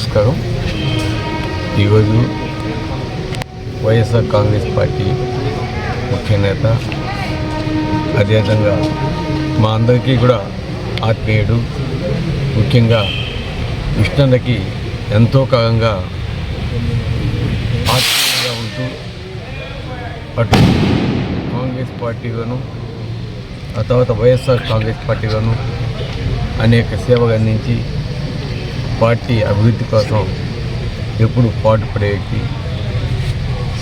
నమస్కారం. ఈరోజు వైఎస్ఆర్ కాంగ్రెస్ పార్టీ ముఖ్య నేత అదేవిధంగా మా అందరికీ కూడా ఆత్మీయుడు ముఖ్యంగా కృష్ణకి ఎంతో కాలంగా ఆత్మీయంగా ఉంటూ అటు కాంగ్రెస్ పార్టీలోను ఆ తర్వాత వైఎస్ఆర్ కాంగ్రెస్ పార్టీలోను అనేక సేవలు అందించి పార్టీ అభివృద్ధి కోసం ఎప్పుడు పాటుపడే వ్యక్తి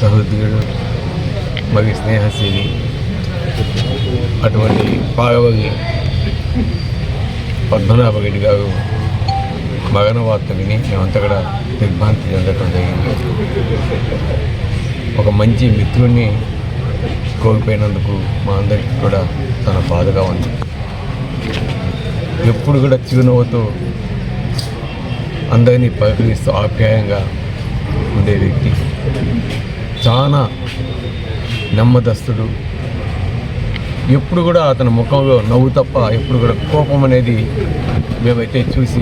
సహోద్యుడు మరియు స్నేహశీలి అటువంటి పాగవగి పద్మనాభరెడ్డి గారు మరణ వార్త విని మేమంతా కూడా దిగ్భ్రాంతి చెందటం జరిగింది. ఒక మంచి మిత్రుడిని కోల్పోయినందుకు మా అందరికీ కూడా చాలా బాధగా ఉంది. ఎప్పుడు కూడా చిరునవ్వుతో అందరినీ పలకరిస్తూ ఆప్యాయంగా ఉండే వ్యక్తి. చాలా నెమ్మదస్తుడు. ఎప్పుడు కూడా అతని ముఖంలో నవ్వు తప్ప ఎప్పుడు కూడా కోపం అనేది మేమైతే చూసి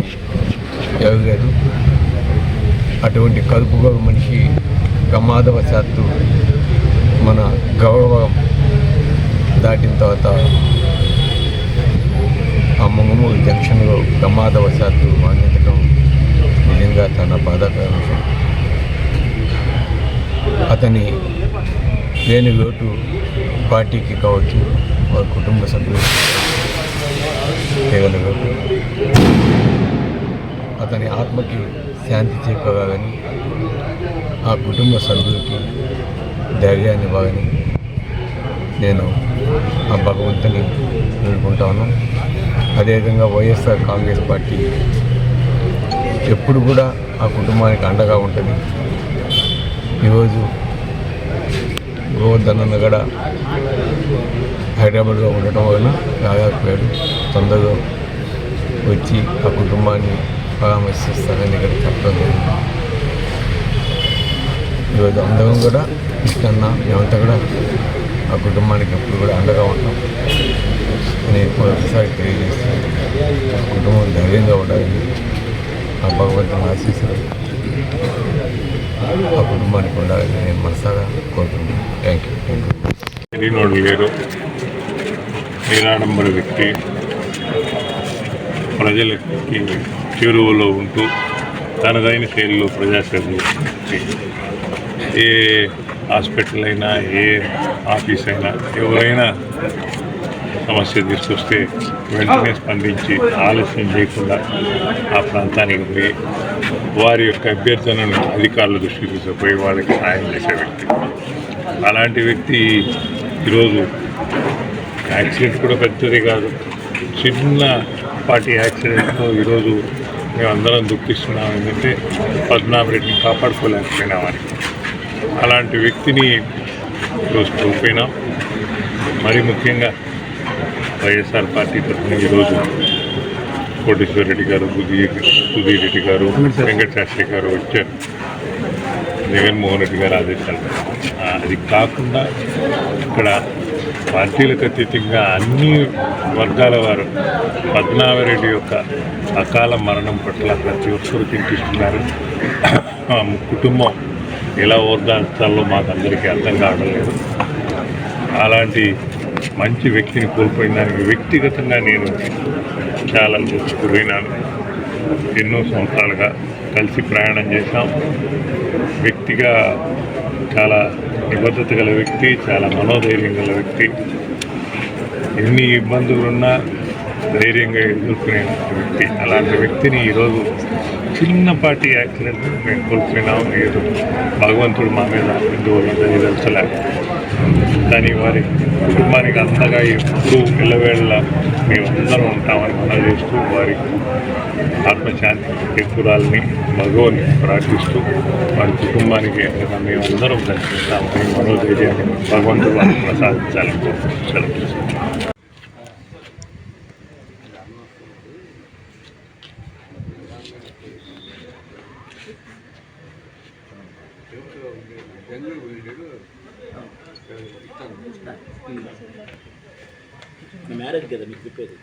ఎరగలేదు. అటువంటి కలుపుగోలు మనిషి ప్రమాదవశాత్తు మన గౌరవం దాటిన తర్వాత ఆ మంగమూరు జంక్షన్లో ప్రమాదవశాత్తు మరణించడం చాలా బాధాకర విషయం అతని లేని లోటు పార్టీకి కావచ్చు వారి కుటుంబ సభ్యులు తీరని లోటు. అతని ఆత్మకి శాంతి చేకూరాలని ఆ కుటుంబ సభ్యులకి ధైర్యాన్ని ఇవ్వాలని నేను ఆ భగవంతుని వేడుకుంటాను అదేవిధంగా వైఎస్ఆర్ కాంగ్రెస్ పార్టీ ఎప్పుడు కూడా ఆ కుటుంబానికి అండగా ఉంటుంది. ఈరోజు గోవర్ధన్ కూడా హైదరాబాద్లో ఉండటం వలన రాలేకపోయాడు తొందరగా వచ్చి ఆ కుటుంబాన్ని పరామర్శిస్తానని ఇక్కడ చెప్పడం జరిగింది. ఈరోజు అందరం కూడా ఇష్టన్నా మేమంతా కూడా ఆ కుటుంబానికి ఎప్పుడు కూడా అండగా ఉంటాం నేను ఒకసారి తెలియజేస్తాను కుటుంబం ధైర్యంగా ఉండాలని ఆ భగవంతుని ఆశీస్సులు ఆ కుటుంబానికి ఉండాలని నేను మనసారా కోరుతున్నాను థ్యాంక్ యూ థ్యాంక్ తెలియనోడు లేరు నీరాడంబర వ్యక్తి ప్రజలకి చేరువలో ఉంటూ తనదైన శైలిలో ప్రజాసేవ ఏ హాస్పిటల్ అయినా ఏ ఆఫీస్ అయినా ఎవరైనా సమస్య తీసుకొస్తే వెంటనే స్పందించి ఆలస్యం చేయకుండా ఆ ప్రాంతానికి పోయి వారి యొక్క అభ్యర్థనను అధికారుల దృష్టికి తీసుకుపోయి వాళ్ళకి సాయం చేసే వ్యక్తి. అలాంటి వ్యక్తి ఈరోజు యాక్సిడెంట్ కూడా పెద్దది కాదు. చిన్న పార్టీ యాక్సిడెంట్తో ఈరోజు మేమందరం దుఃఖిస్తున్నాం. ఏంటంటే పద్మనాభరెడ్డిని కాపాడుకోలేకపోయినామని అలాంటి వ్యక్తిని ఈరోజు కోల్పోయినాం. మరి ముఖ్యంగా వైఎస్ఆర్ పార్టీ తరఫున ఈరోజు కోటేశ్వర రెడ్డి గారు సుధీర్ రెడ్డి గారు వెంకట శాస్త్రి గారు వచ్చారు. జగన్మోహన్ రెడ్డి గారు ఆదేశాలు అది కాకుండా ఇక్కడ పార్టీలకు అతీతంగా అన్ని వర్గాల వారు పద్మనాభరెడ్డి యొక్క అకాల మరణం పట్ల ప్రతి ఒక్కరు చింతిస్తున్నారు. కుటుంబం ఎలా ఓర్దాల్చాలో మాకు అందరికీ అర్థం కావడం లేదు. అలాంటి మంచి వ్యక్తిని కోల్పోయిన దానికి వ్యక్తిగతంగా నేను చాలా గురైనాను. ఎన్నో సంవత్సరాలుగా కలిసి ప్రయాణం చేశాం. వ్యక్తిగా చాలా నిబద్ధత గల వ్యక్తి చాలా మనోధైర్యం గల వ్యక్తి. ఎన్ని ఇబ్బందులున్నా ధైర్యంగా ఎదుర్కొనే వ్యక్తి. అలాంటి వ్యక్తిని ఈరోజు చిన్నపాటి యాక్సిడెంట్ మేము కోల్పోయినాం. ఏదో భగవంతుడు మా మీద ఎందువల్ల దయదలచలే కానీ వారి కుటుంబానికి అంతగా ఎప్పుడూ పిల్లవేళ్ళ మేమందరం ఉంటామని మనం చేస్తూ వారి ఆత్మశాంతి ఎక్కురాలని భగవాన్ని ప్రార్థిస్తూ వారి కుటుంబానికి అంతగా మేమందరం దర్శిస్తామని మనోధైర్యాన్ని భగవంతుడు ప్రసాదించాలని వారికి ప్రసాదించాలని కోరుకుంటున్నాను. మ్యారేజ్ కదా మీకు చెప్పేది?